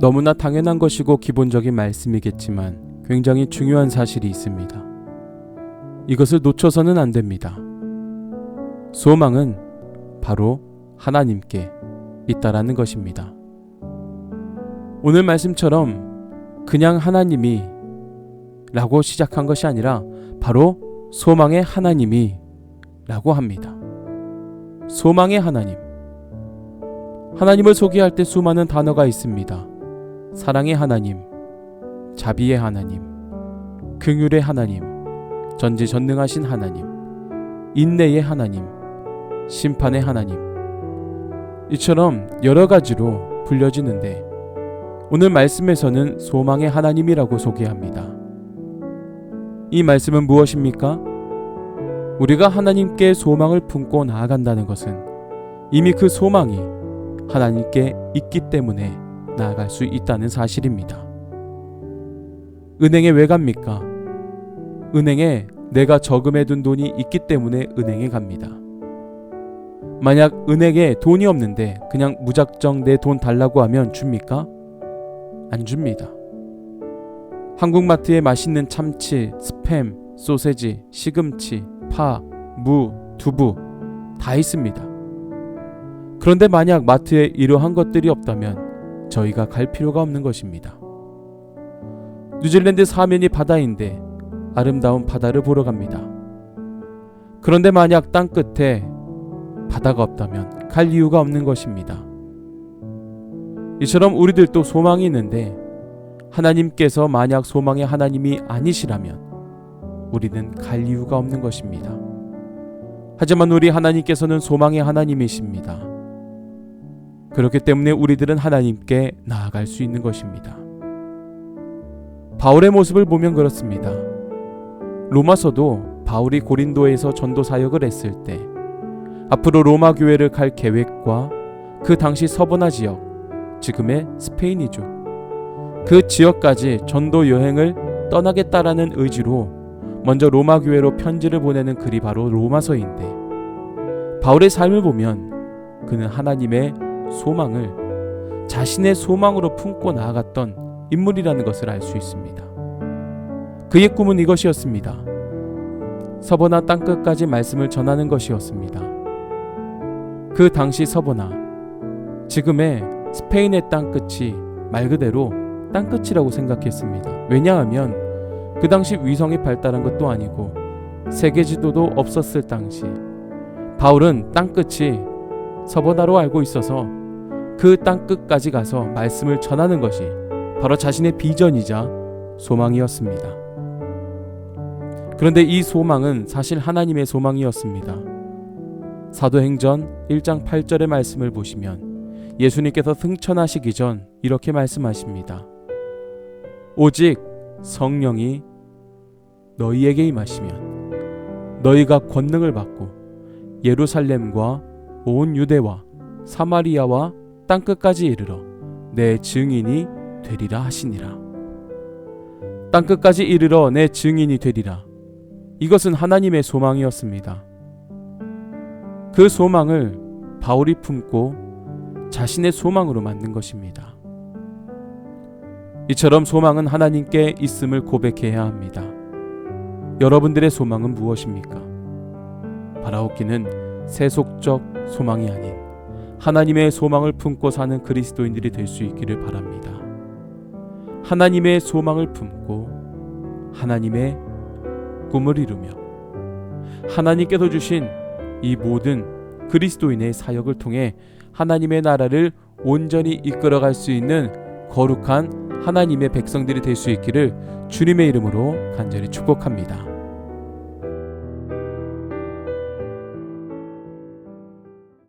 너무나 당연한 것이고 기본적인 말씀이겠지만 굉장히 중요한 사실이 있습니다. 이것을 놓쳐서는 안 됩니다. 소망은 바로 하나님께 있다라는 것입니다. 오늘 말씀처럼 그냥 하나님이 라고 시작한 것이 아니라 바로 소망의 하나님이 라고 합니다. 소망의 하나님. 하나님을 소개할 때 수많은 단어가 있습니다. 사랑의 하나님, 자비의 하나님, 긍휼의 하나님, 전지전능하신 하나님, 인내의 하나님, 심판의 하나님. 이처럼 여러 가지로 불려지는데 오늘 말씀에서는 소망의 하나님이라고 소개합니다. 이 말씀은 무엇입니까? 우리가 하나님께 소망을 품고 나아간다는 것은 이미 그 소망이 하나님께 있기 때문에 나아갈 수 있다는 사실입니다. 은행에 왜 갑니까? 은행에 내가 저금해 둔 돈이 있기 때문에 은행에 갑니다. 만약 은행에 돈이 없는데 그냥 무작정 내 돈 달라고 하면 줍니까? 안 줍니다. 한국마트에 맛있는 참치, 스팸, 소세지, 시금치, 파, 무, 두부 다 있습니다. 그런데 만약 마트에 이러한 것들이 없다면 저희가 갈 필요가 없는 것입니다. 뉴질랜드 사면이 바다인데 아름다운 바다를 보러 갑니다. 그런데 만약 땅 끝에 바다가 없다면 갈 이유가 없는 것입니다. 이처럼 우리들도 소망이 있는데 하나님께서 만약 소망의 하나님이 아니시라면 우리는 갈 이유가 없는 것입니다. 하지만 우리 하나님께서는 소망의 하나님이십니다. 그렇기 때문에 우리들은 하나님께 나아갈 수 있는 것입니다. 바울의 모습을 보면 그렇습니다. 로마서도 바울이 고린도에서 전도 사역을 했을 때 앞으로 로마 교회를 갈 계획과 그 당시 서버나 지역, 지금의 스페인이죠. 그 지역까지 전도 여행을 떠나겠다라는 의지로 먼저 로마 교회로 편지를 보내는 글이 바로 로마서인데 바울의 삶을 보면 그는 하나님의 소망을 자신의 소망으로 품고 나아갔던 인물이라는 것을 알 수 있습니다. 그의 꿈은 이것이었습니다. 서버나 땅끝까지 말씀을 전하는 것이었습니다. 그 당시 서버나 지금의 스페인의 땅끝이 말 그대로 땅끝이라고 생각했습니다. 왜냐하면 그 당시 위성이 발달한 것도 아니고 세계 지도도 없었을 당시 바울은 땅끝이 서버나로 알고 있어서 그 땅 끝까지 가서 말씀을 전하는 것이 바로 자신의 비전이자 소망이었습니다. 그런데 이 소망은 사실 하나님의 소망이었습니다. 사도행전 1장 8절의 말씀을 보시면 예수님께서 승천하시기 전 이렇게 말씀하십니다. 오직 성령이 너희에게 임하시면 너희가 권능을 받고 예루살렘과 온 유대와 사마리아와 땅 끝까지 이르러 내 증인이 되리라 하시니라. 땅 끝까지 이르러 내 증인이 되리라. 이것은 하나님의 소망이었습니다. 그 소망을 바울이 품고 자신의 소망으로 만든 것입니다. 이처럼 소망은 하나님께 있음을 고백해야 합니다. 여러분들의 소망은 무엇입니까? 바라옵기는 세속적 소망이 아닌 하나님의 소망을 품고 사는 그리스도인들이 될 수 있기를 바랍니다. 하나님의 소망을 품고 하나님의 꿈을 이루며 하나님께서 주신 이 모든 그리스도인의 사역을 통해 하나님의 나라를 온전히 이끌어갈 수 있는 거룩한 하나님의 백성들이 될 수 있기를 주님의 이름으로 간절히 축복합니다.